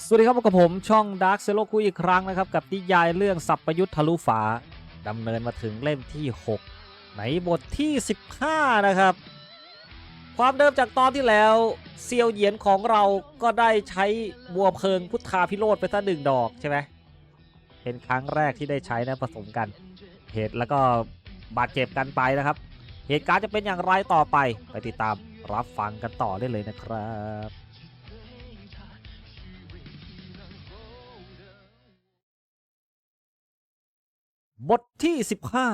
สวัสดีครับพบกับผมช่อง Dark z e r o คุยอีกครั้งนะครับ กับนิยายเรื่องสัพยุทธทะลุฝาดำเนินมาถึงเล่มที่ 6 ในบทที่ 15 นะครับ ความเดิมจากตอนที่แล้วเซียวเหยียนของเราก็ได้ใช้บัวเพลิงพุทธาพิโรธไปซะหนึ่งดอกใช่ไหมเป็นครั้งแรกที่ได้ใช้นะผสมกัน เหตุแล้วก็บาดเจ็บกันไปนะครับ เหตุการณ์จะเป็นอย่างไรต่อไป ไปติดตามรับฟังกันต่อได้เลยนะครับ บทที่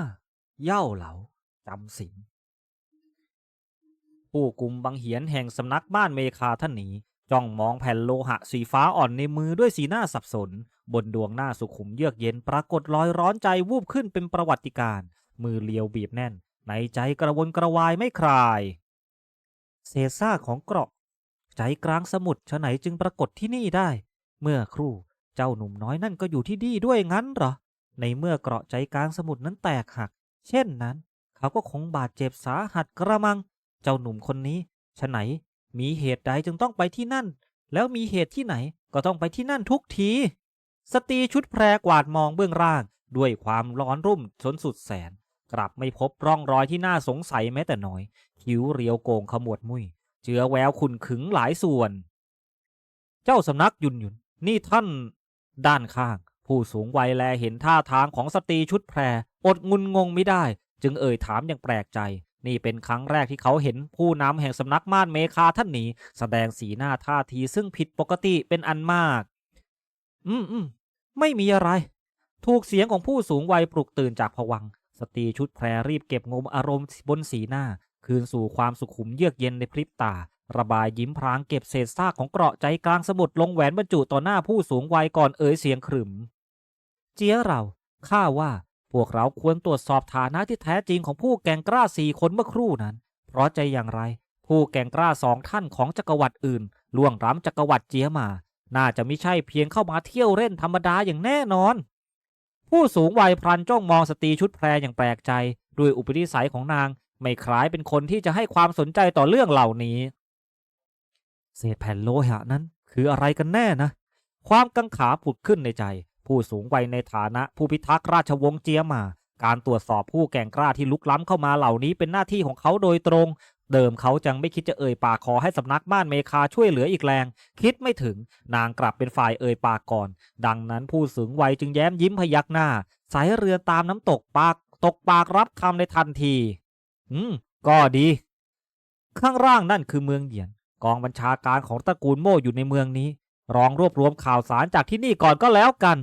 15เย่าเหลาจำศีลผู้กลุ่มบังเหียนแห่งสำนักบ้านเมคาท่านนี้จ้องมองแผ่นโลหะสีฟ้าอ่อนในมือด้วยสีหน้าสับสน บนดวงหน้าสุขุมเยือกเย็นปรากฏรอยร้อนใจวูบขึ้นเป็นประวัติการณ์มือเลียวบีบแน่น ในใจกระวนกระวายไม่คลาย เศษซากของเกราะ ใจกลางสมุทรฉะไหนจึงปรากฏที่นี่ได้ เมื่อครู่เจ้าหนุ่มน้อยนั่นก็อยู่ที่นี่ด้วยงั้นเหรอ ในเมื่อเกราะใจกลางสมุทรนั้นแตกหัก เช่นนั้น เขาก็คงบาดเจ็บสาหัสกระมัง เจ้าหนุ่มคนนี้ฉะไหน มีเหตุใดจึงต้องไปที่นั่น แล้วมีเหตุที่ไหนก็ต้องไปที่นั่นทุกที สตรีชุดแพรกวาดมองเบื้องล่าง ด้วยความร้อนรุ่มจนสุดแสน กลับไม่พบร่องรอยที่น่าสงสัยแม้แต่น้อย คิ้วเรียวโกงขมวดมุยเจือแววขุนขึงหลายส่วน เจ้าสำนักยุนยุนนี่ท่าน ด้านข้าง ผู้สูงวัยแลเห็นท่าทางของสตรีชุดแพร อดงุนงงไม่ได้ จึงเอ่ยถามอย่างแปลกใจ นี่เป็นครั้งแรกที่เขาเห็นผู้นำแห่งสำนักม่านเมคาท่านนี้ แสดงสีหน้าท่าทีซึ่งผิดปกติเป็นอันมาก อืมอืมไม่มีอะไร ถูกเสียงของผู้สูงวัยปลุกตื่นจากผวังสตรีชุดแพรรีบเก็บงมอารมณ์บนสีหน้า คืนสู่ความสุขุมเยือกเย็นในพริบตา ระบายยิ้มพรางเก็บเศษซากของเกราะใจกลางสมุทรลงแหวนบรรจุต่อหน้าผู้สูงวัยก่อนเอ่ยเสียงขรึม เจียเราข้าว่าพวกเราควรตรวจสอบฐานะที่แท้จริงของผู้แก่งกล้าสี่คนเมื่อครู่นั้น เพราะใจอย่างไร ผู้แก่งกล้าสองท่านของจักรวรรดิอื่นล่วงล้ำจักรวรรดิเจียมา น่าจะไม่ใช่เพียงเข้ามาเที่ยวเล่นธรรมดาอย่างแน่นอน ผู้สูงวัยพลันจ้องมองสตรีชุดแพรอย่างแปลกใจ ด้วยอุปนิสัยของนางไม่คล้ายเป็นคนที่จะให้ความสนใจต่อเรื่องเหล่านี้ เศษแผ่นโลหะนั้นคืออะไรกันแน่นะ ความกังขาผุดขึ้นในใจ ผู้สูงวัยในฐานะผู้พิทักษ์ราชวงศ์เจียมา การตรวจสอบผู้แก่งกล้าที่ลุกล้ำเข้ามาเหล่านี้เป็นหน้าที่ของเขาโดยตรง เดิมเขาจังไม่คิดจะเอ่ยปากขอให้สำนักม่านเมคาช่วยเหลืออีกแรง คิดไม่ถึงนางกลับเป็นฝ่ายเอ่ยปากก่อน ดังนั้นผู้สูงวัยจึงแย้มยิ้มพยักหน้า สายเรือตามน้ำตกปากตกปากรับคำในทันที อืม ก็ดี ข้างล่างนั่นคือเมืองเหยียน กองบัญชาการของตระกูลโม่อยู่ในเมืองนี้ รองรวบรวมข่าวสารจากที่นี่ก่อนก็แล้วกัน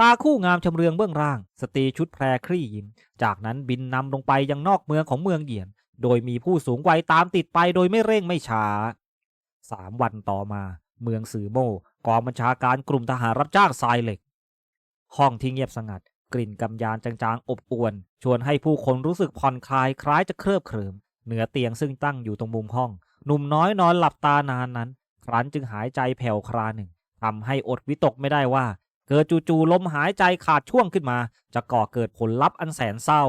ตาคู่งามชำเรืองเบื้องล่าง สตรีชุดแพรครี่ยิ้ม จากนั้นบินนำลงไปยังนอกเมืองของเมืองเหยียน โดยมีผู้สูงวัยตามติดไปโดยไม่เร่งไม่ช้าสามวันต่อมา เมืองสือโม่กองบัญชาการกลุ่มทหารรับจ้างทรายเหล็ก ห้องที่เงียบสงัด กลิ่นกำยานจางๆ อบอวน ชวนให้ผู้คนรู้สึกผ่อนคลายคล้ายจะเคลิบเคลิมเหนือเตียงซึ่งตั้งอยู่ตรงมุมห้อง หนุ่มน้อยนอนหลับตานานนั้น ครั้นจึงหายใจแผ่วคราหนึ่งทำให้อดวิตกไม่ได้ว่า เกิดจู่ๆลมหายใจขาดช่วงขึ้นมา จะก่อเกิดผลลัพธ์อันแสนเศร้า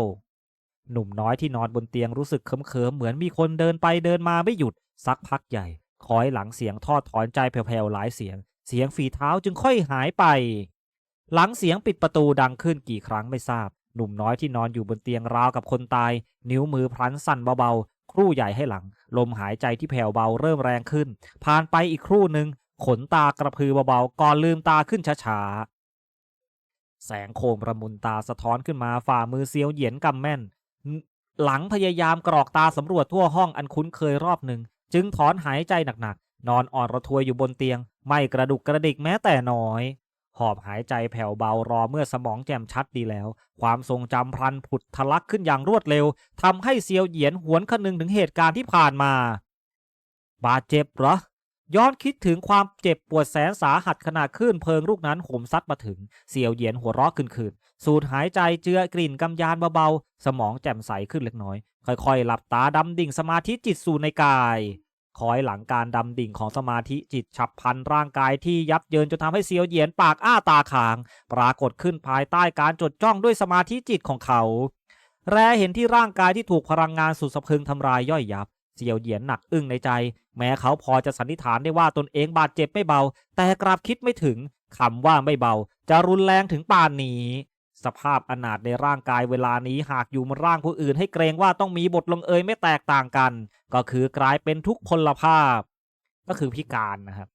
หนุ่มน้อยที่นอนบนเตียงรู้สึกเคิมๆเหมือนมีคนเดินไปเดินมาไม่หยุดสักพักใหญ่ คอยหลังเสียงทอดถอนใจแผ่วๆหลายเสียง เสียงฝีเท้าจึงค่อยหายไป หลังเสียงปิดประตูดังขึ้นกี่ครั้งไม่ทราบ หนุ่มน้อยที่นอนอยู่บนเตียงราวกับคนตาย นิ้วมือพลันสั่นเบาๆครู่ใหญ่ให้หลัง ลมหายใจที่แผ่วเบาเริ่มแรงขึ้น ผ่านไปอีกครู่หนึ่ง ขนตากระพือเบาๆ ก่อนลืมตาขึ้นช้าๆ แสงโคมประมุนตาสะท้อนขึ้นมาฝ่ามือเซียวเหยียนกำแม่น หลังพยายามกรอกตาสำรวจทั่วห้องอันคุ้นเคยรอบหนึ่ง จึงถอนหายใจหนักๆ นอนอ่อนระทวยอยู่บนเตียง ไม่กระดุกกระดิกแม้แต่น้อย หอบหายใจแผ่วเบารอเมื่อสมองแจ่มชัดดีแล้ว ความทรงจำพลันผุดทะลักขึ้นอย่างรวดเร็วทำให้เซียวเหยียนหวนคนึงถึงเหตุการณ์ที่ผ่านมา บาดเจ็บเหรอ ย้อนคิดถึงความเจ็บปวดแสนสาหัสขณะคลื่นเพลิงลูกนั้นโหมซัดมาถึงเซียวเหยียนหัวเราะขึ้นๆ สูดหายใจเจือกลิ่นกำยานเบาๆ สมองแจ่มใสขึ้นเล็กน้อย ค่อยๆ หลับตาดำดิ่งสมาธิจิตสู่ในกายคอยหลังการดำดิ่งของสมาธิจิตฉับพลันร่างกายที่ยับเยินจนทำให้เซียวเหยียนปากอ้าตาขาง ปรากฏขึ้นภายใต้การจดจ้องด้วยสมาธิจิตของเขา แรเห็นที่ร่างกายที่ถูกพลังงานสุดสะพึงทำลายย่อยยับ เซียวเหยียนหนักอึ้งในใจ แม้เขาพอจะสันนิษฐานได้ว่าตนเองบาดเจ็บไม่เบา แต่กลับคิดไม่ถึงคำว่าไม่เบา จะรุนแรงถึงป่านนี้ สภาพอนาถในร่างกายเวลานี้หากอยู่บนร่างผู้อื่นให้เกรงว่าต้องมีบทลงเอยไม่แตกต่างกัน ก็คือกลายเป็นทุกพลภาพ ก็คือพิการนะครับ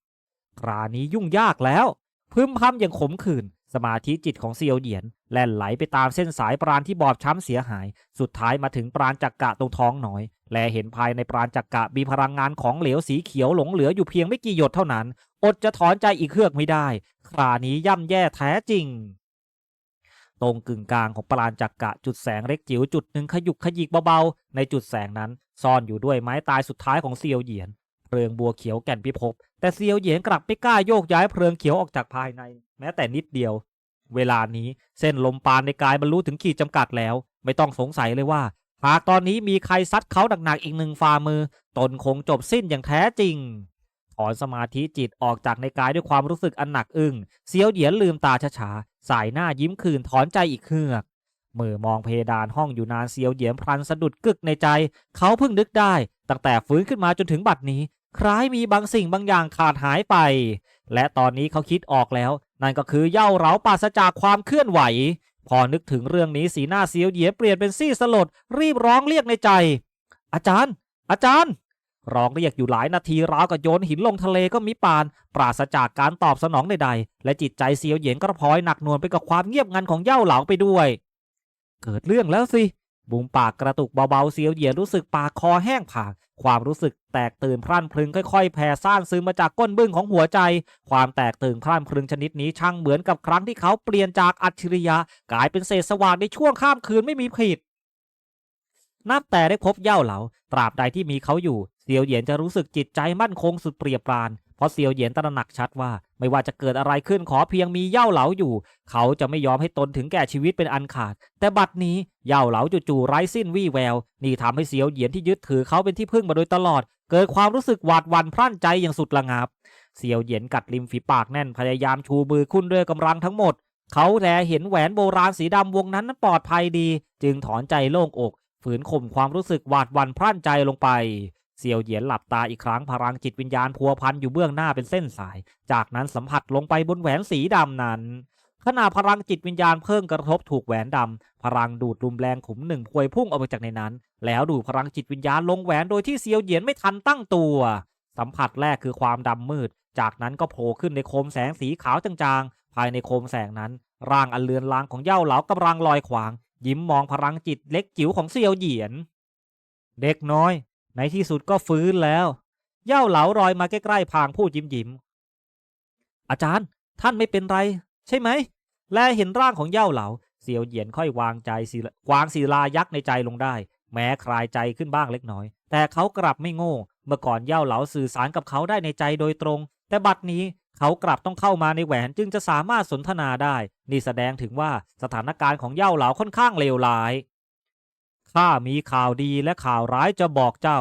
ครานี้ยุ่งยากแล้วพึมพำอย่างขมขื่น สมาธิจิตของเซียวเหยียน แล่นไหลไปตามเส้นสายปราณที่บอบช้ำเสียหาย สุดท้ายมาถึงปราณจักกะตรงท้องน้อย แลเห็นภายในปราณจักกะมีพลังงานของเหลวสีเขียวหลงเหลืออยู่เพียงไม่กี่หยดเท่านั้น อดจะถอนใจอีกเครือกไม่ได้ ครานี้ย่ำแย่แท้จริง ตรงกึ่งกลางของปราณจักกะจุดแสงเล็กจิ๋วจุดหนึ่งขยุกขยิกเบาๆ ในจุดแสงนั้น ซ่อนอยู่ด้วยไม้ตายสุดท้ายของเซียวเหยียนเพลิงบัวเขียวแก่นพิภพแต่เซียวเหยียนกลับไม่กล้าโยกย้ายเพลิงเขียวออกจากภายใน แม้แต่นิดเดียว เวลานี้เส้นลมปานในกายบรรลุถึงขีดจำกัดแล้ว ไม่ต้องสงสัยเลยว่าหากตอนนี้มีใครซัดเขาหนักๆอีกหนึ่งฝ่ามือ ตนคงจบสิ้นอย่างแท้จริง ถอนสมาธิจิตออกจากในกายด้วยความรู้สึกอันหนักอึ้งเซียวเหยียนลืมตาช้าๆ สายหน้ายิ้มคืนถอนใจอีกเฮือกมือมองเพดานห้องอยู่นานเซียวเหยียนพลันสะดุดกึกในใจ เขาเพิ่งนึกได้ ตั้งแต่ฟื้นขึ้นมาจนถึงบัดนี้ คล้ายมีบางสิ่งบางอย่างขาดหายไป และตอนนี้เขาคิดออกแล้ว นั่นก็คือเย่าเหราปราศจากความเคลื่อนไหว พอนึกถึงเรื่องนี้สีหน้าเซียวเหยียเปลี่ยนเป็นซี่สลด รีบร้องเรียกในใจ อาจารย์ อาจารย์ ร้องเรียกอยู่หลายนาทีราวกับโยนหินลงทะเลก็มิปาน ปราศจากการตอบสนองใดๆและจิตใจเซียวเหยียนก็พลอยหนักหน่วงไปกับความเงียบงันของเย่าเหลาไปด้วย เกิดเรื่องแล้วสิ บุมปากกระตุกเบาๆเสียวเหยียนรู้สึกปากคอแห้งผาก ความรู้สึกแตกตื่นพรั่นพรึงค่อยๆ แผ่ซ่านซึมมาจากก้นบึ้งของหัวใจ ความแตกตื่นพรั่นพรึงชนิดนี้ช่างเหมือนกับครั้งที่เขาเปลี่ยนจากอัจฉริยะ กลายเป็นเศษสว่างในช่วงข้ามคืนไม่มีผิด นับแต่ได้พบเย่าเหลาตราบใดที่มีเขาอยู่เซียวเหยียนจะรู้สึกจิตใจมั่นคงสุดเปรียบปราน เพราะเซียวเหยียนตระหนักชัดว่า ไม่ว่าจะเกิดอะไรขึ้นขอเพียงมีเย่าเหลาอยู่ เขาจะไม่ยอมให้ตนถึงแก่ชีวิตเป็นอันขาด แต่บัดนี้เย่าเหลาจู่ๆไร้สิ้นวี่แวว นี่ทำให้เซียวเหยียนที่ยึดถือเขาเป็นที่พึ่งมาโดยตลอด เกิดความรู้สึกหวาดหวั่นพรั่นใจอย่างสุดระงับ เซียวเหยียนกัดริมฝีปากแน่นพยายามชูมือขึ้นด้วยกำลังทั้งหมด เขาแลเห็นแหวนโบราณสีดำวงนั้นนั้นปลอดภัยดี จึงถอนใจโล่งอกฝืนข่มความรู้สึกหวาดหวั่นพรั่นใจลงไป เซียวเหยียนหลับตาอีกครั้งพลังจิตวิญญาณพัวพันอยู่เบื้องหน้าเป็นเส้นสาย จากนั้นสัมผัสลงไปบนแหวนสีดำนั้นขณะพลังจิตวิญญาณเพิ่งกระทบถูกแหวนดำพลังดูดรุมแรงขุมหนึ่งพวยพุ่งออกมาจากในนั้น แล้วดูดพลังจิตวิญญาณลงแหวนโดยที่เซียวเหยียนไม่ทันตั้งตัว สัมผัสแรกคือความดำมืด จากนั้นก็โผล่ขึ้นในโคมแสงสีขาวจางๆ ภายในโคมแสงนั้น ร่างอันเลือนลางของเย่าเหลากำลังลอยขวาง ยิ้มมองพลังจิตเล็กจิ๋วของเซียวเหยียน เด็กน้อย ในที่สุดก็ฟื้นแล้วเหย่าเหลารอยมาใกล้ๆพางพูดยิ้มยิ้มๆอาจารย์ท่านไม่เป็นไร ใช่ไหม แลเห็นร่างของเหย่าเหลาเซียวเหยียนค่อยวางใจวางศิลายักษ์ในใจลงได้ แม้คลายใจขึ้นบ้างเล็กน้อย แต่เขากลับไม่โง่ เมื่อก่อนเหย่าเหลาสื่อสารกับเขาได้ในใจโดยตรง แต่บัดนี้เขากลับต้องเข้ามาในแหวนจึงจะสามารถสนทนาได้ นี่แสดงถึงว่าสถานการณ์ของเหย่าเหลาค่อนข้างเลวร้าย ข้ามีข่าวดีและข่าวร้ายจะบอกเจ้า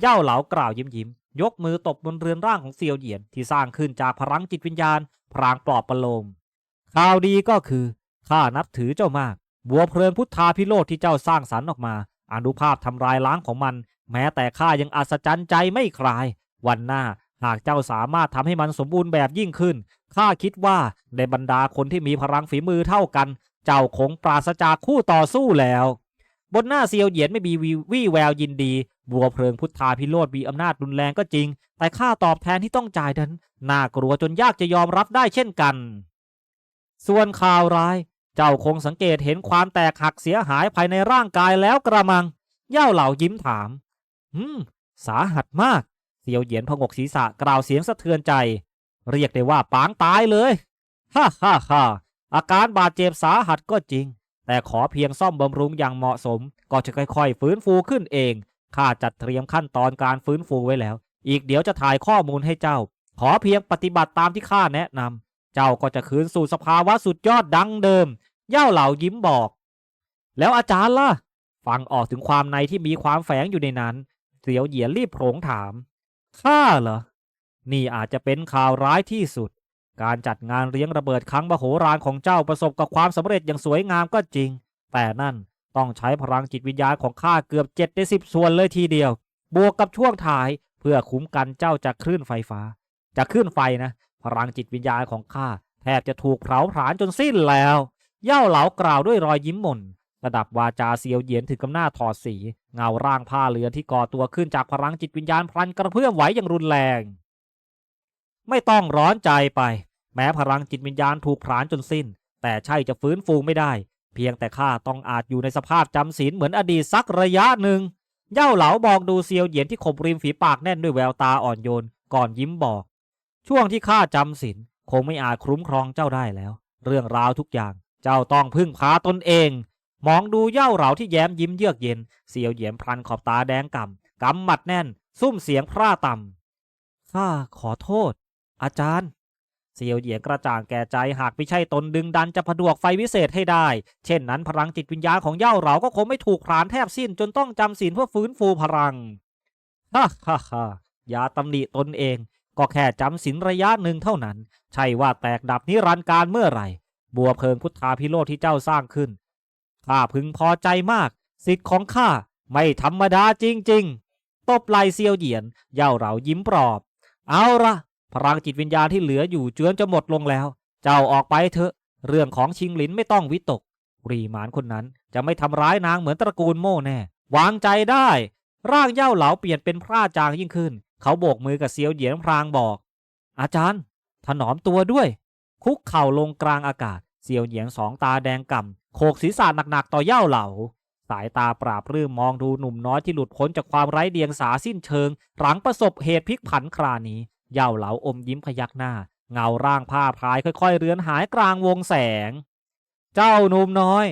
เหย่าเหลากล่าวยิ้มยิ้มยกมือตบบนเรือนร่างของเซียวเหยียนที่สร้างขึ้นจากพลังจิตวิญญาณ พรางปลอบประโลม ข่าวดีก็คือข้านับถือเจ้ามาก บัวเพลินพุทธาพิโรธที่เจ้าสร้างสรรค์ออกมา อนุภาพทำลายล้างของมัน แม้แต่ข้ายังอัศจรรย์ใจไม่คลาย วันหน้าหากเจ้าสามารถทำให้มันสมบูรณ์แบบยิ่งขึ้น ข้าคิดว่าในบรรดาคนที่มีพลังฝีมือเท่ากัน เจ้าคงปราศจากคู่ต่อสู้แล้ว บนหน้าเซียวเหยียนไม่มีวี่แววยินดี บัวเพลิงพุทธาพิโรธมีอำนาจรุนแรงก็จริง แต่ค่าตอบแทนที่ต้องจ่ายนั้นน่ากลัวจนยากจะยอมรับได้เช่นกัน ส่วนข่าวร้าย เจ้าคงสังเกตเห็นความแตกหักเสียหายภายในร่างกายแล้วกระมัง เย่าเหล่ายิ้มถาม อืม สาหัสมาก เซียวเหยียนพงกศีรษะกล่าวเสียงสะเทือนใจ เรียกได้ว่าปางตายเลย ฮ่าฮ่าฮ่าอาการบาดเจ็บสาหัสก็จริง แต่ขอเพียงซ่อมบำรุงอย่างเหมาะสม ก็จะค่อยๆ ฟื้นฟูขึ้นเองข้าจัดเตรียมขั้นตอนการฟื้นฟูไว้แล้ว อีกเดี๋ยวจะถ่ายข้อมูลให้เจ้า ขอเพียงปฏิบัติตามที่ข้าแนะนำเจ้าก็จะคืนสู่สภาวะสุดยอดดังเดิม เย่าเหล่ายิ้มบอก แล้วอาจารย์ล่ะฟังออกถึงความในที่มีความแฝงอยู่ในนั้น เสียวเหยียนรีบโผงถามข้าเหรอ นี่อาจจะเป็นข่าวร้ายที่สุด การจัดงานเลี้ยงระเบิดครั้งมโหฬารของเจ้าประสบกับความสำเร็จอย่างสวยงามก็จริง แต่นั่นต้องใช้พลังจิตวิญญาณของข้าเกือบเจ็ดในสิบส่วนเลยทีเดียว บวกกับช่วงถ่ายเพื่อคุ้มกันเจ้าจากคลื่นไฟฟ้า จากคลื่นไฟนะ พลังจิตวิญญาณของข้าแทบจะถูกเผาผลาญจนสิ้นแล้ว เย่าเหลากล่าวด้วยรอยยิ้มหม่นระดับวาจาเซียวเหยียนถึงกำหน้าถอดสี เงาร่างผ้าเรือนที่ก่อตัวขึ้นจากพลังจิตวิญญาณพลันกระเพื่อมไหวอย่างรุนแรง ไม่ต้องร้อนใจไป แม้พลังจิตวิญญาณถูกผลาญจนสิ้น แต่ใช่จะฟื้นฟูไม่ได้ เพียงแต่ข้าต้องอาจอยู่ในสภาพจำศีลเหมือนอดีตสักระยะหนึ่งเย่าเหลาบอกดูเซียวเหยียนที่ขบริมฝีปากแน่นด้วยแววตาอ่อนโยนก่อนยิ้มบอก ช่วงที่ข้าจำศีลคงไม่อาจคุ้มครองเจ้าได้แล้ว เรื่องราวทุกอย่างเจ้าต้องพึ่งพาตนเอง มองดูเย่าเหลาที่แย้มยิ้มเยือกเย็นเซียวเหยียนพลันขอบตาแดงก่ำกำหมัดแน่น ซุ่มเสียงพร่าต่ำข้าขอโทษ อาจารย์ เซียวเหยียนกระจ่างแก่ใจหากไม่ใช่ตนดึงดันจะผดวกไฟวิเศษให้ได้ เช่นนั้นพลังจิตวิญญาณของเย่าเหลาก็คงไม่ถูกพรานแทบสิ้นจนต้องจำศีลเพื่อฟื้นฟูพลังฮ่าฮ่าฮ่าอย่าตำหนิตนเอง ก็แค่จำศีลระยะหนึ่งเท่านั้น ใช่ว่าแตกดับนิรันดร์การเมื่อไหร่ บัวเพลิงพุทธาพิโรธที่เจ้าสร้างขึ้นข้าพึงพอใจมาก สิทธิ์ของข้าไม่ธรรมดาจริง ๆ ตบไหลเซียวเหยียน เย่าเหลายิ้มปลอบ เอาละ พลังจิตวิญญาณที่เหลืออยู่เจือนจะหมดลงแล้ว เจ้าออกไปเถอะ เรื่องของชิงหลินไม่ต้องวิตก รีหมานคนนั้นจะไม่ทำร้ายนางเหมือนตระกูลโม่แน่ วางใจได้ ร่างเย่าเหลาเปลี่ยนเป็นพร่าจางยิ่งขึ้น เขาโบกมือกับเซียวเหยียนพรางบอก อาจารย์ ถนอมตัวด้วย คุกเข่าลงกลางอากาศ เซียวเหยียนสองตาแดงก่ำโขกศีรษะหนักๆต่อเย่าเหลาสายตาปราบรื้มมองดูหนุ่มน้อยที่หลุดพ้นจากความไร้เดียงสาสิ้นเชิง หลังประสบเหตุพลิกผันครานี้ เย่าเหลาอมยิ้มพยักหน้า เงาร่างผ้าพรายค่อยๆ เรือนหายกลางวงแสง เจ้าหนุ่มน้อย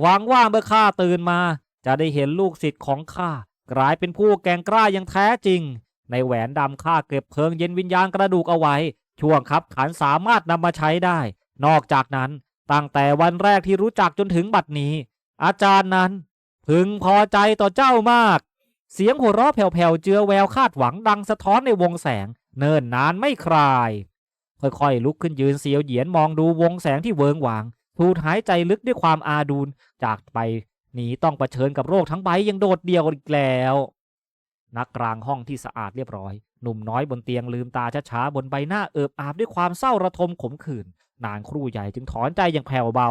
หวังว่าเมื่อข้าตื่นมา จะได้เห็นลูกศิษย์ของข้ากลายเป็นผู้แกงกล้าอย่างแท้จริง ในแหวนดำข้าเก็บเพลิงเย็นวิญญาณกระดูกเอาไว้ ช่วงคับขันสามารถนำมาใช้ได้ นอกจากนั้นตั้งแต่วันแรกที่รู้จักจนถึงบัดนี้ อาจารย์นั้น พึงพอใจต่อเจ้ามาก เสียงหัวเราะแผ่วๆเจือแววคาดหวังดังสะท้อนในวงแสง เนิ่นนานไม่คลาย ค่อยๆลุกขึ้นยืนเสียวเหยียนมองดูวงแสงที่เวิงหวาง ทูดหายใจลึกด้วยความอาดูลจากไปหนีต้องเผชิญกับโรคทั้งใบยังโดดเดี่ยวอีกแล้วนักกลางห้องที่สะอาดเรียบร้อย หนุ่มน้อยบนเตียงลืมตาช้าๆบนใบหน้าเอิบอาบด้วยความเศร้าระทมขมขื่นนานครู่ใหญ่จึงถอนใจอย่างแผ่วเบา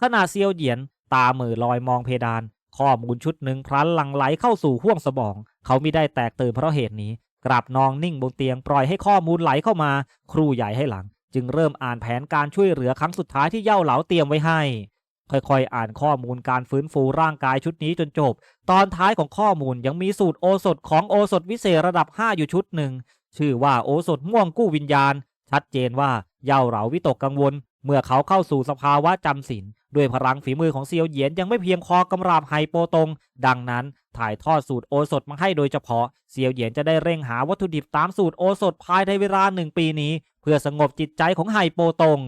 ขณะเซียวเหยียน ตาเมือลอยมองเพดาน ข้อมูลชุดหนึ่งพลันหลั่งไหลเข้าสู่ห้วงสมอง เขาไม่ได้แตกตื่นเพราะเหตุนี้ กลับนองนิ่งบนเตียงปล่อยให้ข้อมูลไหลเข้ามา ครูใหญ่ให้หลัง จึงเริ่มอ่านแผนการช่วยเหลือครั้งสุดท้ายที่เย่าเหลาเตรียมไว้ให้ ค่อยๆ อ่านข้อมูลการฟื้นฟูร่างกายชุดนี้จนจบ ตอนท้ายของข้อมูลยังมีสูตรโอสถของโอสถวิเศษระดับ 5 อยู่ชุดหนึ่งชื่อว่าโอสถม่วงกู้วิญญาณ ชัดเจนว่าเย่าเหลาวิตกกังวล เมื่อเขาเข้าสู่สภาวะจำศีลด้วยพลังฝีมือของเซียวเหยียนยังไม่เพียงพอกำราบไฮโปตง ดังนั้นถ่ายทอดสูตรโอสถมาให้โดยเฉพาะ เซียวเหยียนจะได้เร่งหาวัตถุดิบตามสูตรโอสถภายในเวลาหนึ่งปีนี้ เพื่อสงบจิตใจของไฮโปตง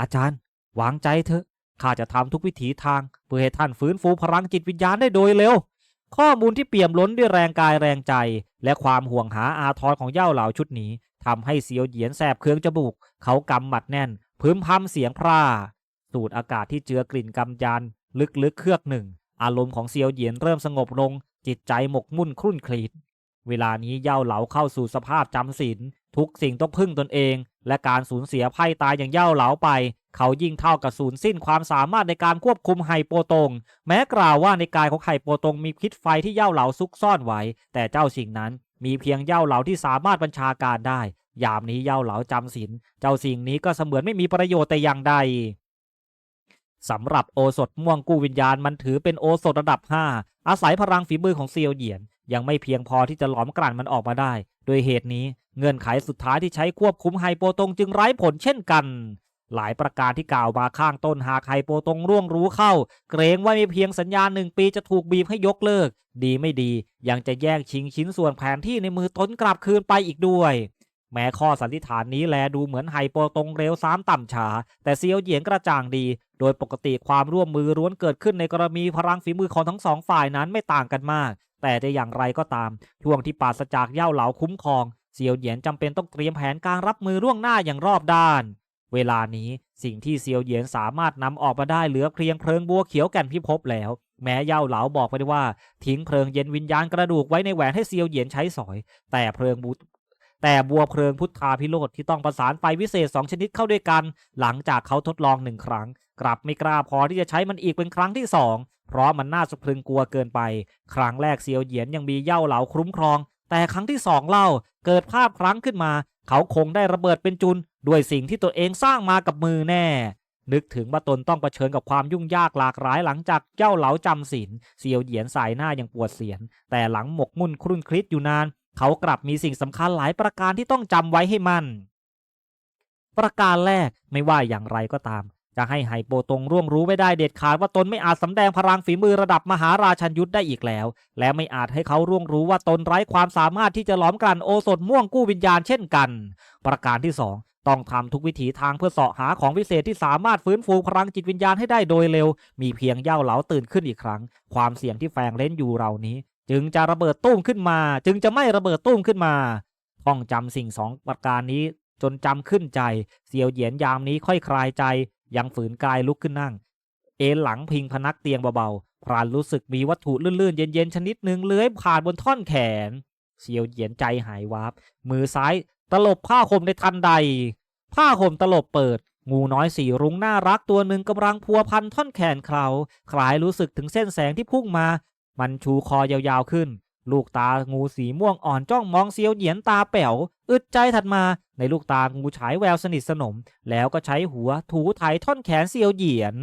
อาจารย์ วางใจเถอะข้าจะทำทุกวิถีทาง เพื่อให้ท่านฟื้นฟูพลังจิตวิญญาณได้โดยเร็ว ข้อมูลที่เปี่ยมล้นด้วยแรงกายแรงใจ และความห่วงหาอาทรของเย่าเหล่าชุดนี้ทำให้เซียวเหยียนแสบเคืองจมูก เขากำหมัดแน่น พึมพำเสียงพร่า สูดอากาศที่เจือกลิ่นกำยานลึกๆเครือกหนึ่ง อารมณ์ของเซียวเหยียนเริ่มสงบลง จิตใจหมกมุ่นครุ่นคลีด เวลานี้เย่าเหลาเข้าสู่สภาพจำศีลทุกสิ่งต้องพึ่งตนเอง และการสูญเสียไพ่ตายอย่างเย่าเหลาไป เขายิ่งเท่ากับสูญสิ้นความสามารถในการควบคุมไฮโปตง แม้กล่าวว่าในกายของไฮโปตงมีพิษไฟที่เย่าเหลาซุกซ่อนไว้ แต่เจ้าสิ่งนั้นมีเพียงเย่าเหลาที่สามารถบัญชาการได้ ยามนี้เย่าเหลาจำศีลเจ้าสิ่งนี้ก็เสมือนไม่มีประโยชน์แต่อย่างใดสำหรับโอสถม่วงกู้วิญญาณมันถือเป็นโอสถระดับ 5 อาศัยพลังฝีมือของเซียวเหยียน ยังไม่เพียงพอที่จะหลอมกลั่นมันออกมาได้ โดยเหตุนี้เงื่อนไขสุดท้ายที่ใช้ควบคุมไฮโปตงจึงไร้ผลเช่นกัน หลายประการที่กล่าวมาข้างต้นหากไฮโปตงร่วงรู้เข้า เกรงว่ามีเพียงสัญญาณหนึ่งปีจะถูกบีบให้ยกเลิก ดีไม่ดี ยังจะแย่งชิงชิ้นส่วนแผนที่ในมือตนกลับคืนไปอีกด้วย แม้ข้อสันนิษฐานนี้แลดูเหมือนไฮโปตรงเร็วซ้ำต่ำช้าแต่เซียวเหยียนกระจ่างดี โดยปกติความร่วมมือล้วนเกิดขึ้นในกรณีพลังฝีมือของทั้งสองฝ่ายนั้นไม่ต่างกันมาก แต่จะอย่างไรก็ตาม ช่วงที่ปราศจากเย่าเหลาคุ้มครอง เซียวเหยียนจำเป็นต้องเตรียมแผนการรับมือล่วงหน้าอย่างรอบด้าน เวลานี้สิ่งที่เซียวเหยียนสามารถนำออกมาได้เหลือเพียงเพลิงบัวเขียวแก่นพิภพแล้วแม้เย่าเหลาบอกไว้ว่า ทิ้งเพลิงเย็นวิญญาณกระดูกไว้ในแหวนให้เซียวเหยียนใช้สอย แต่เพลิงบู แต่บัวเพลิงพุทธาพิโรธที่ต้องประสานไฟวิเศษสองชนิดเข้าด้วยกัน หลังจากเขาทดลองหนึ่งครั้ง กลับไม่กล้าพอที่จะใช้มันอีกเป็นครั้งที่สองเพราะมันน่าสะพรึงกลัวเกินไป ครั้งแรกเซียวเหยียนยังมีเย่าเหลาคุ้มครอง แต่ครั้งที่สองเล่าเกิดภาพครั้งขึ้นมา เขาคงได้ระเบิดเป็นจุน ด้วยสิ่งที่ตัวเองสร้างมากับมือแน่นึกถึงว่าตนต้องเผชิญกับความยุ่งยากหลากหลายหลังจากเจ้าเหลาจำศีลเซียวเหยียนสายหน้าอย่างปวดเสียน แต่หลังหมกมุ่นครุ่นคลิดอยู่นาน เขากลับมีสิ่งสำคัญหลายประการที่ต้องจำไว้ให้มัน ประการแรกไม่ว่าอย่างไรก็ตาม จะให้ไฮโปตรงร่วงรู้ไว้ได้เด็ดขาดว่าตนไม่อาจสำแดงพลังฝีมือระดับมหาราชันยุทธได้อีกแล้ว และไม่อาจให้เขาร่วงรู้ว่าตนไร้ความสามารถที่จะหลอมกลั่นโอสถม่วงกู้วิญญาณเช่นกัน ประการที่สองต้องทำทุกวิถีทางเพื่อเสาะหาของวิเศษที่สามารถฟื้นฟูพลังจิตวิญญาณให้ได้โดยเร็ว มีเพียงเย่าเหลาตื่นขึ้นอีกครั้ง ความเสี่ยงที่แฝงเล่นอยู่เหล่านี้ จึงจะระเบิดตุ้มขึ้นมา จึงจะไม่ระเบิดตุ้มขึ้นมาต้องจำสิ่งสองประการนี้จนจำขึ้นใจ เสียวเหยียนยามนี้ค่อยคลายใจ ยังฝืนกายลุกขึ้นนั่ง เอนหลังพิงพนักเตียงเบาๆพรานรู้สึกมีวัตถุลื่นๆ เย็นๆ ชนิดหนึ่งเลื้อยผ่านบนท่อนแขน เสียวเหยียนใจหายวาบมือซ้ายตลบผ้าห่มในทันใด ผ้าห่มตลบเปิด งูน้อยสีรุ้งน่ารักตัวหนึ่งกำลังพัวพันท่อนแขนเขาคล้ายรู้สึกถึงเส้นแสงที่พุ่งมา มันชูคอยาวๆขึ้น ลูกตางูสีม่วงอ่อนจ้องมองเซียวเหยียนตาแป๋ว อึดใจถัดมาในลูกตางูฉายแววสนิทสนม แล้วก็ใช้หัวถูไถท่อนแขนเซียวเหยียน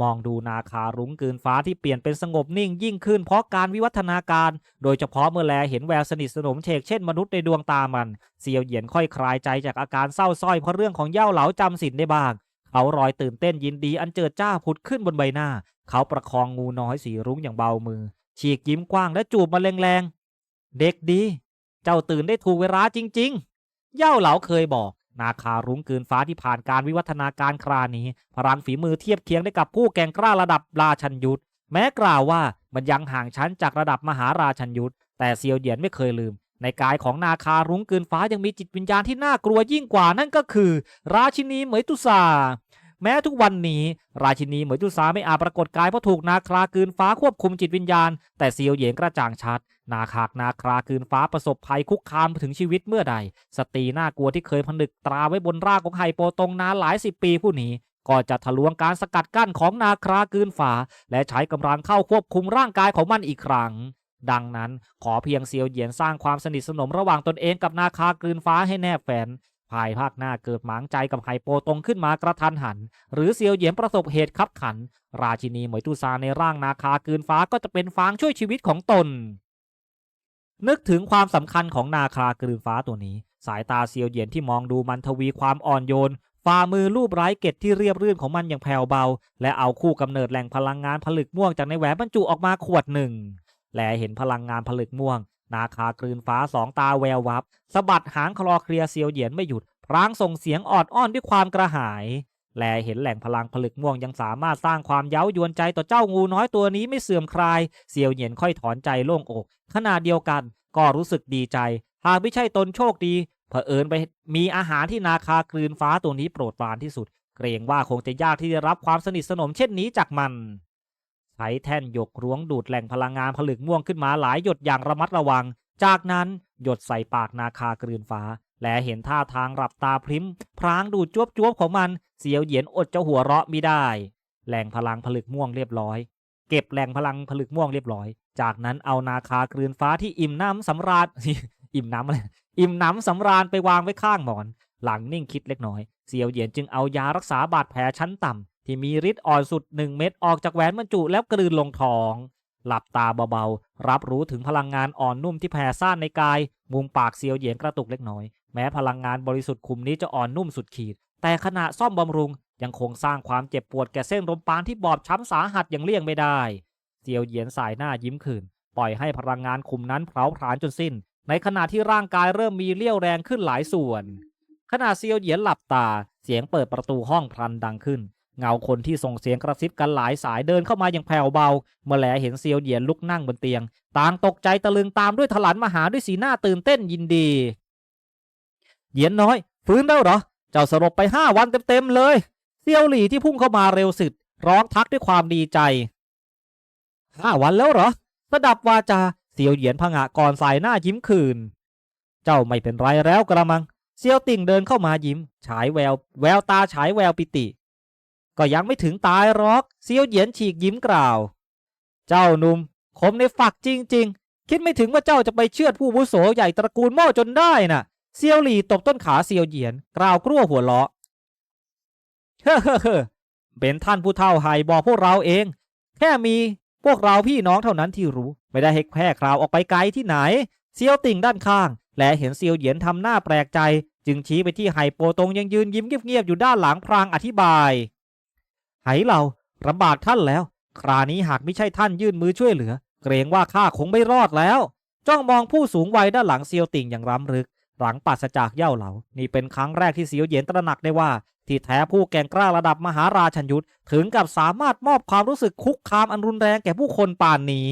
มองดูนาคารุ้งกืนฟ้าที่เปลี่ยนเป็นสงบนิ่งยิ่งขึ้นเพราะการวิวัฒนาการ โดยเฉพาะเมื่อแลเห็นแววสนิทสนมเชกเช่นมนุษย์ในดวงตามัน เซียวเหยียนค่อยคลายใจจากอาการเศร้าส้อยเพราะเรื่องของเย่าเหลาจำสินได้บ้างเขารอยตื่นเต้นยินดีอันเจิดจ้าผุดขึ้นบนใบหน้า เขาประคองงูน้อยสีรุ้งอย่างเบามือ ฉีกยิ้มกว้างและจูบมาแรงๆ เด็กดี เจ้าตื่นได้ถูกเวลาจริง ๆ เย่าเหลาเคยบอก นาคารุ้งกืนฟ้าที่ผ่านการวิวัฒนาการครานี้ พลังฝีมือเทียบเคียงได้กับผู้แก่งกล้าระดับราชันยุทธแม้กล่าวว่ามันยังห่างชั้นจากระดับมหาราชันยุทธแต่เซียวเหยียนไม่เคยลืม ในกายของนาคารุ้งกืนฟ้ายังมีจิตวิญญาณที่น่ากลัวยิ่งกว่านั่นก็คือ ราชินีเหมยตุซา แม้ทุกวันนี้ ราชินีเหมยตุซาไม่อาจปรากฏกายเพราะถูกนาครากืนฟ้าควบคุมจิตวิญญาณ แต่เซียวเหยียนกระจ่างชัด นาคากนาคราคืนฟ้าประสบภัยคุกคามถึงชีวิตเมื่อใด สตรีน่ากลัวที่เคยผนึกตราไว้บนรากของไฮโปตงนานหลายสิบปีผู้นี้ก็จะทะลวงการสกัดกั้นของนาคราคืนฟ้าและใช้กำลังเข้าควบคุมร่างกายของมันอีกครั้ง ดังนั้นขอเพียงเซียวเหยียนสร้างความสนิทสนมระหว่างตนเองกับนาคากืนฟ้าให้แนบแฟน ภายภาคหน้าเกิดหมางใจกับไฮโปตรงขึ้นมากระทันหัน หรือเซียวเหยียนประสบเหตุขับขัน ราชินีเหมยตุซาในร่างนาคากลืนฟ้าก็จะเป็นฟางช่วยชีวิตของตน นึกถึงความสำคัญของนาคากลืนฟ้าตัวนี้ สายตาเซียวเหยียนที่มองดูมันทวีความอ่อนโยนฝ่ามือลูบไร้เกตที่เรียบรื่นของมันอย่างแผ่วเบา และเอาคู่กำเนิดแหล่งพลังงานผลึกม่วงจากในแหวนบรรจุออกมาขวดหนึ่งและเห็นพลังงานผลึกม่วง นาคากลืนฟ้าสองตาแวววับสะบัดหางคลอเคลียเซียวเหยียนไม่หยุด พรางส่งเสียงออดอ้อนด้วยความกระหาย แลเห็นแหล่งพลังผลึกม่วงยังสามารถสร้างความเย้ายวนใจต่อเจ้างูน้อยตัวนี้ไม่เสื่อมคลาย เซียวเหยียนค่อยถอนใจโล่งอก ขณะเดียวกัน ก็รู้สึกดีใจ หากไม่ใช่ตนโชคดี เผอิญไปมีอาหารที่นาคากลืนฟ้าตัวนี้โปรดปรานที่สุด เกรงว่าคงจะยากที่จะรับความสนิทสนมเช่นนี้จากมัน ใช้แท่นหยกรวงดูดแหล่งพลังงานผลึกม่วงขึ้นมาหลายหยดอย่างระมัดระวัง จากนั้นหยดใส่ปากนาคากลืนฟ้า และเห็นท่าทางหลับตาพริ้มพรางดูดจวบจวบๆของมันเสียวเหยียนอดจะหัวเราะไมิได้ แหล่งพลังผลึกม่วงเรียบร้อย เก็บแหล่งพลังผลึกม่วงเรียบร้อย จากนั้นเอานาคากลืนฟ้าที่อิ่มน้ำสำราญอิ่มน้ำอะไรอิ่มน้ำสำราญไปวางไว้ข้างหมอน หลังนิ่งคิดเล็กน้อยเซียวเหยียนจึงเอายารักษาบาดแผลชั้นต่ำ ที่มีฤทธิ์อ่อนสุดหนึ่งเม็ดออกจากแหวนบรรจุแล้วกลืนลงท้อง หลับตาเบาๆ รับรู้ถึงพลังงานอ่อนนุ่มที่แผ่ซ่านในกาย มุมปากเซียวเหยียนกระตุกเล็กน้อย แม้พลังงานบริสุทธิ์คุมนี้จะอ่อนนุ่มสุดขีด แต่ขณะซ่อมบำรุงยังคงสร้างความเจ็บปวดแก่เส้นลมปานที่บอบช้ำสาหัสอย่างเลี่ยงไม่ได้เซียวเหยียนสายหน้ายิ้มคืนปล่อยให้พลังงานคุมนั้นเผาผลาญจนสิ้น ในขณะที่ร่างกายเริ่มมีเลี้ยวแรงขึ้นหลายส่วน ขณะเซียวเหยียนหลับตาเสียงเปิดประตูห้องพลันดังขึ้น เงาคนที่ส่งเสียงกระซิบกันหลายสายเดินเข้ามาอย่างแผ่วเบา เมื่อแลเห็นเซียวเหยียนลุกนั่งบนเตียง ต่างตกใจตะลึงตามด้วยถลันมาหาด้วยสีหน้าตื่นเต้นยินดี เหยียนน้อย ฟื้นแล้วเหรอ เจ้าสลบไปห้าวันเต็มๆเลย เซียวหลี่ที่พุ่งเข้ามาเร็วสุด ร้องทักด้วยความดีใจห้าวันแล้วเหรอสดับวาจาเซียวเหยียนผงะก่อนสายหน้ายิ้มคืน เจ้าไม่เป็นไรแล้วกระมัง เซียวติ่งเดินเข้ามายิ้ม ฉายแวว แววตาฉายแววปิติ ก็ยังไม่ถึงตายหรอกเซียวเหยียนฉีกยิ้มกล่าว เจ้าหนุ่มคมในฝักจริง ๆ คิดไม่ถึงว่าเจ้าจะไปเชือดผู้อาวุโสใหญ่ตระกูลโม่จนได้น่ะ เซียวหลี่ตบต้นขาเซียวเหยียนกล่าวกลั้วหัวเราะเฮ้อเฮ้อเฮ้เป็นท่านผู้เฒ่าไฮบอกพวกเราเอง แค่มีพวกเราพี่น้องเท่านั้นที่รู้ ไม่ได้ให้แพร่ข่าวออกไปไกลที่ไหน เซียวติ่งด้านข้าง และเห็นเซียวเหยียนทำหน้าแปลกใจ จึงชี้ไปที่ไฮโปตงยังยืนยิ้มเงียบๆอยู่ด้านหลังพรางอธิบาย ไหเราลำบากท่านแล้ว คราวนี้หากไม่ใช่ท่านยื่นมือช่วยเหลือ เกรงว่าข้าคงไม่รอดแล้ว จ้องมองผู้สูงวัยด้านหลังเซียวติ่งอย่างร้ำลึก หลังปราศจากเย่าเหลานี่เป็นครั้งแรกที่เซียวเหยียนตระหนักได้ว่า ที่แท้ผู้แก่งกล้าระดับมหาราชันยุทธถึงกับสามารถมอบความรู้สึกคุกคามอันรุนแรงแก่ผู้คนป่านนี้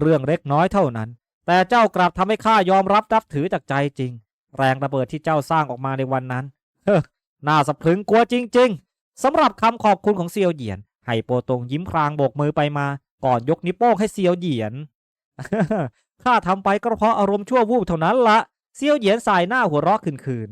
เรื่องเล็กน้อยเท่านั้น แต่เจ้ากลับทำให้ข้ายอมรับนับถือจากใจจริง แรงระเบิดที่เจ้าสร้างออกมาในวันนั้น เฮ้อน่าสะพรึงกลัวจริง ๆ สำหรับคำขอบคุณของเซียวเหยียนไห่โปตงยิ้มพรางโบกมือไปมา ก่อนยกนิ้วโป้งให้เซียวเหยียนข้าทำไปก็เพราะอารมณ์ชั่ววูบเท่านั้นละเซียวเหยียนสายหน้าหัวเราะคืน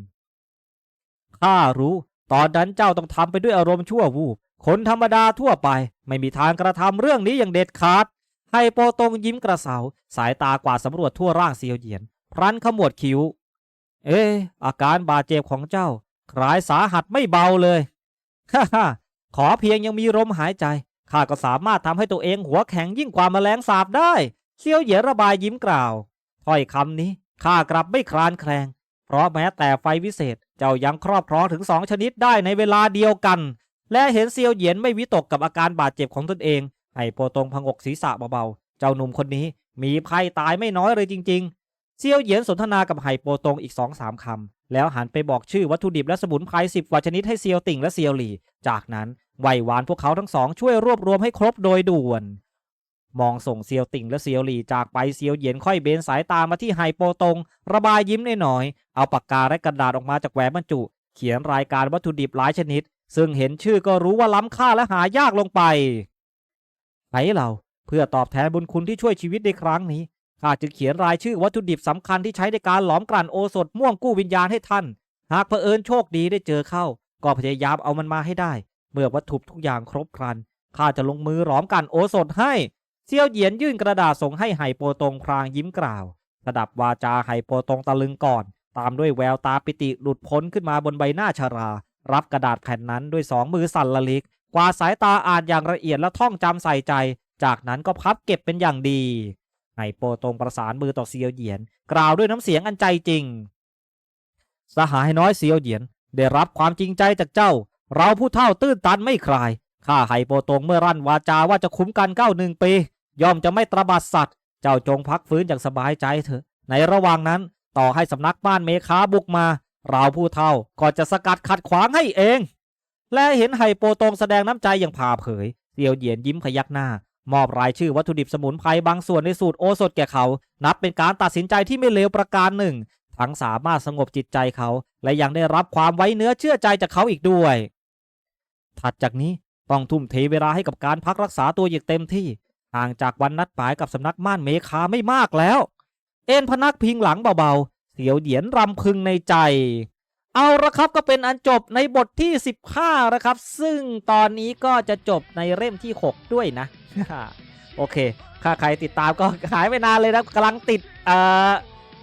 ๆข้ารู้ ตอนนั้นเจ้าต้องทำไปด้วยอารมณ์ชั่ววูบคนธรรมดาทั่วไป ไม่มีทางกระทำเรื่องนี้อย่างเด็ดขาดไฮโปตงยิ้มกระเสาสายตากวาดสำรวจทั่วร่างเซียวเหยียน พรันขมวดคิ้ว เอ๊ะอาการบาดเจ็บของเจ้าคล้ายสาหัสไม่เบาเลย ฮ่าฮ่าขอเพียงยังมีลมหายใจข้าก็สามารถทำให้ตัวเองหัวแข็งยิ่งกว่าแมลงสาบได้เซียวเหยียนระบายยิ้มกล่าวถ้อยคำนี้ข้ากลับไม่คลานแคลง เพราะแม้แต่ไฟวิเศษเจ้ายังครอบครองถึงสองชนิดได้ในเวลาเดียวกัน และเห็นเซียวเหยียนไม่วิตกกับอาการบาดเจ็บของตนเองให้โปตงพงกศีรษะเบาๆเจ้าหนุ่มคนนี้มีภัยตายไม่น้อยเลยจริงๆ เซียวเหยียนสนทนากับไห่โปตงอีกสองสามคำ แล้วหันไปบอกชื่อวัตถุดิบและสมุนไพรสิบกว่าชนิดให้เซียวติ่งและเซียวหลี่ จากนั้นไหวหวานพวกเขาทั้งสองช่วยรวบรวมให้ครบโดยด่วน มองส่งเซียวติ่งและเซียวหลี่จากไปเซียวเหยียนค่อยเบนสายตามาที่ไฮโปตง ระบายยิ้มหน่อยๆเอาปากกาและกระดาษออกมาจากแหวนบรรจุ เขียนรายการวัตถุดิบหลายชนิด ซึ่งเห็นชื่อก็รู้ว่าล้ำค่าและหายากลงไปไหเราเพื่อตอบแทนบุญคุณที่ช่วยชีวิตในครั้งนี้ ข้าจึงเขียนรายชื่อวัตถุดิบสำคัญที่ใช้ในการหลอมกลั่นโอสถม่วงกู้วิญญาณให้ท่าน หากเผอิญโชคดีได้เจอเข้า ก็พยายามเอามันมาให้ได้ เมื่อวัตถุทุกอย่างครบครันข้าจะลงมือหลอมกลั่นโอสถให้เซียวเหยียนยื่นกระดาษส่งให้ไห่โปตงพรางยิ้มกล่าวระดับวาจาไห่โปตงตะลึงก่อน ตามด้วยแววตาปิติหลุดพ้นขึ้นมาบนใบหน้าชารา รับกระดาษแผ่นนั้นด้วยสองมือสั่นละลิกกวาสายตาอ่านอย่างละเอียดและท่องจำใส่ใจ จากนั้นก็พับเก็บเป็นอย่างดี ไห่โปตรงประสานมือต่อเซียวเหยียน กล่าวด้วยน้ำเสียงอันใจจริง สหายน้อยเซียวเหยียน ได้รับความจริงใจจากเจ้า เราผู้เท่าตื้นตันไม่คลายข้าไห่โปตรงเมื่อรั่นวาจาว่าจะคุ้มกันเก้าหนึ่งปี ย่อมจะไม่ตระบัดสัตว์ เจ้าจงพักฟื้นอย่างสบายใจเถอะ ในระหว่างนั้นต่อให้สำนักบ้านเมคาบุกมา เราผู้เท่าก็จะสกัดขัดขวางให้เอง และเห็นไห่โปตรงแสดงน้ำใจอย่างผ่าเผยเซียวเหยียนยิ้มพยักหน้า มอบรายชื่อวัตถุดิบสมุนไพรบางส่วนในสูตรโอสถแก่เขา นับเป็นการตัดสินใจที่ไม่เลวประการหนึ่ง ทั้งสามารถสงบจิตใจเขา และยังได้รับความไว้เนื้อเชื่อใจจากเขาอีกด้วย ถัดจากนี้ต้องทุ่มเทเวลาให้กับการพักรักษาตัวอย่างเต็มที่ ห่างจากวันนัดหมายกับสำนักม่านเมคาไม่มากแล้ว เอ็นพนักพิงหลังเบาๆ เสียวเหยียนรำพึงในใจ เอาละครับก็เป็นอันจบในบทที่ 15นะครับ ซึ่งตอนนี้ก็จะจบในเล่มที่ 6 ด้วยนะ โอเคถ้าใครติดตามก็หายไปนานเลยนะกำลังติดเอ่อ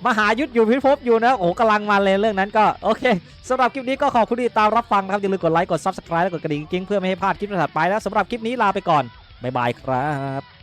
มหายุทธอยู่พิภพอยู่นะโอ้กำลังมาเลยเรื่องนั้นก็ โอเคสำหรับคลิปนี้ก็ขอบคุณที่ติดตามรับฟังนะครับอย่าลืมกดไลค์กด Subscribe และกดกระดิ่งกิ๊งเพื่อไม่ให้พลาดคลิปถัดไปแล้วสำหรับคลิปนี้ลาไปก่อนบ๊ายบายครับ